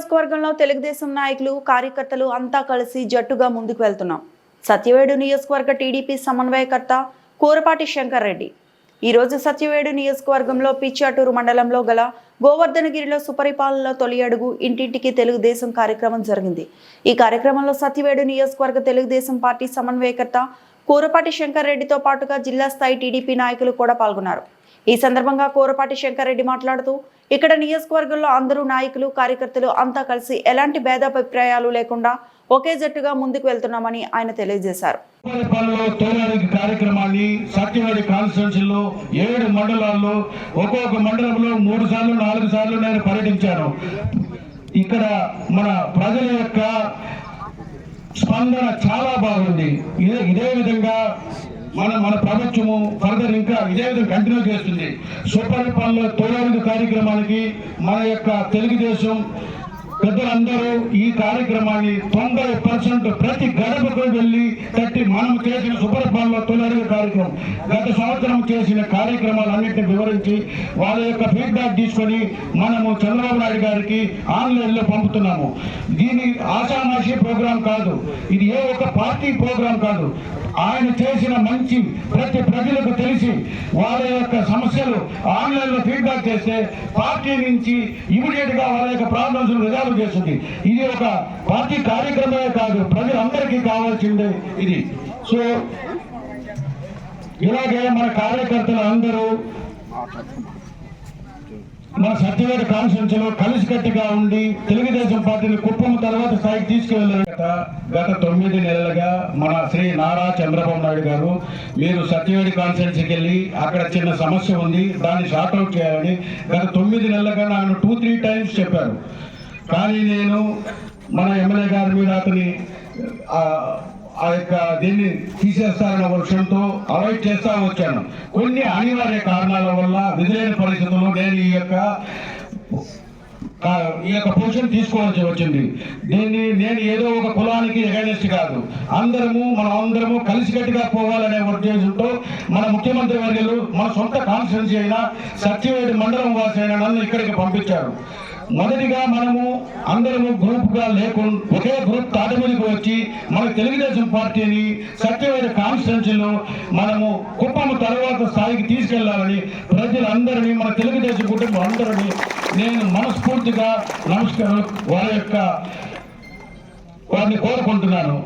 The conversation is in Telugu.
నియోజకవర్గంలో తెలుగుదేశం నాయకులు కార్యకర్తలు అంతా కలిసి జట్టుగా ముందుకు వెళ్తున్నాం. సత్యవేడు నియోజకవర్గ టీడీపీ సమన్వయకర్త కూరపాటి శంకర్ రెడ్డి. ఈ రోజు సత్యవేడు నియోజకవర్గంలో పిచ్చాటూరు మండలంలో గల గోవర్ధనగిరిలో సుపరిపాలనలో తొలి అడుగు ఇంటింటికి తెలుగుదేశం కార్యక్రమం జరిగింది. ఈ కార్యక్రమంలో సత్యవేడు నియోజకవర్గ తెలుగుదేశం పార్టీ సమన్వయకర్త కూరపాటి శంకర్ రెడ్డితో పాటుగా జిల్లా స్థాయి టీడీపీ నాయకులు కూడా పాల్గొన్నారు. ఈ సందర్భంగా కోరపాటి శంకర్రెడ్డి మాట్లాడుతూ ఇక్కడ నియోజకవర్గంలో అందరూ నాయకులు కార్యకర్తలు అంతా కలిసి ఎలాంటి భేదాభిప్రాయాలు లేకుండా ఒకే జట్టుగా ముందుకు వెళ్తున్నామని ఆయన తెలియజేశారు. కార్యక్రమాన్ని సత్యవాడి కాన్స్టిట్యూన్సీలో ఏడు మండలాల్లో ఒక్కొక్క మండలంలో మూడు సార్లు నాలుగు సార్లు నేను పర్యటించాను. ఇక్కడ మన ప్రజల యొక్క స్పందన చాలా బాగుంది. ఇదే ఇదే విధంగా మన మన ప్రభుత్వము ఫర్దర్ ఇంకా ఇదే విధంగా కంటిన్యూ చేస్తుంది. సుపరిపాలన తొలగింపు కార్యక్రమానికి మన యొక్క తెలుగుదేశం పెద్దలందరూ ఈ కార్యక్రమాన్ని తొంభై పర్సెంట్ ప్రతి గడపకు వెళ్ళి తట్టి మనం చేసిన సుపరిపాలన తొలగి కార్యక్రమం గత సంవత్సరం చేసిన కార్యక్రమాలన్నింటినీ వివరించి వాళ్ళ యొక్క ఫీడ్బ్యాక్ తీసుకొని మనము చంద్రబాబు నాయుడు గారికి ఆన్లైన్లో పంపుతున్నాము. దీని ఆషామాషి ప్రోగ్రాం కాదు. ఇది ఏ ఒక్క పార్టీ ప్రోగ్రాం కాదు. ఆయన చేసిన మంచి ప్రతి ప్రజలకు తెలిసి వాళ్ళ యొక్క సమస్యలు ఆన్లైన్లో ఫీడ్బ్యాక్ చేస్తే పార్టీ నుంచి ఇమీడియట్గా వాళ్ళ యొక్క ప్రాబ్లమ్స్ రిజాల్వ్ చేస్తుంది. ఇది ఒక పార్టీ కార్యక్రమమే కాదు ప్రజలందరికీ కావాల్సిందే ఇది. సో ఇలాగే మన కార్యకర్తలు అందరూ మా సత్యవేద కాన్స్టిట్యూన్సీలో కలిసికట్టుగా ఉండి తెలుగుదేశం పార్టీని కుప్పం తర్వాత స్థాయికి తీసుకువెళ్ళారు గత గత తొమ్మిది నెలలుగా మన శ్రీ నారా చంద్రబాబు నాయుడు గారు మీరు సత్యవేడి కాన్స్టిట్యూన్సీకి వెళ్ళి అక్కడ చిన్న సమస్య ఉంది దాన్ని షార్ట్అవుట్ చేయాలని గత తొమ్మిది నెలలుగా నాకు టూ త్రీ టైమ్స్ చెప్పారు. కానీ నేను మన ఎమ్మెల్యే గారి మీద అతని ఆ, యొక్క దీన్ని తీసేస్తారన్న వర్షంతో అవాయిడ్ చేస్తా వచ్చాను. కొన్ని అనివార్య కారణాల వల్ల విధులైన పరిస్థితుల్లో నేను ఈ యొక్క ఈ యొక్క పొజిషన్ తీసుకోవాల్సి వచ్చింది. దీన్ని నేను ఏదో ఒక కులానికి ఎగనిస్ట్ కాదు. అందరము మనం అందరము కలిసికట్టుగా పోవాలనే ఉద్దేశంతో మన ముఖ్యమంత్రి వర్యులు మన సొంత కాన్స్టిట్యున్సీ అయిన సత్యవేడి మండలం వాసి అయిన నన్ను ఇక్కడికి పంపించారు. మొదటిగా మనము అందరము గ్రూప్గా లేకుండా ఒకే గ్రూప్ తాటమీదకి వచ్చి మన తెలుగుదేశం పార్టీని సత్యమైన కాన్స్టిట్యున్సీలో మనము కుప్పము తర్వాత స్థాయికి తీసుకెళ్ళాలని ప్రజలందరినీ మన తెలుగుదేశం కుటుంబం అందరినీ నేను మనస్ఫూర్తిగా నమస్కారం వారి యొక్క వారిని కోరుకుంటున్నాను.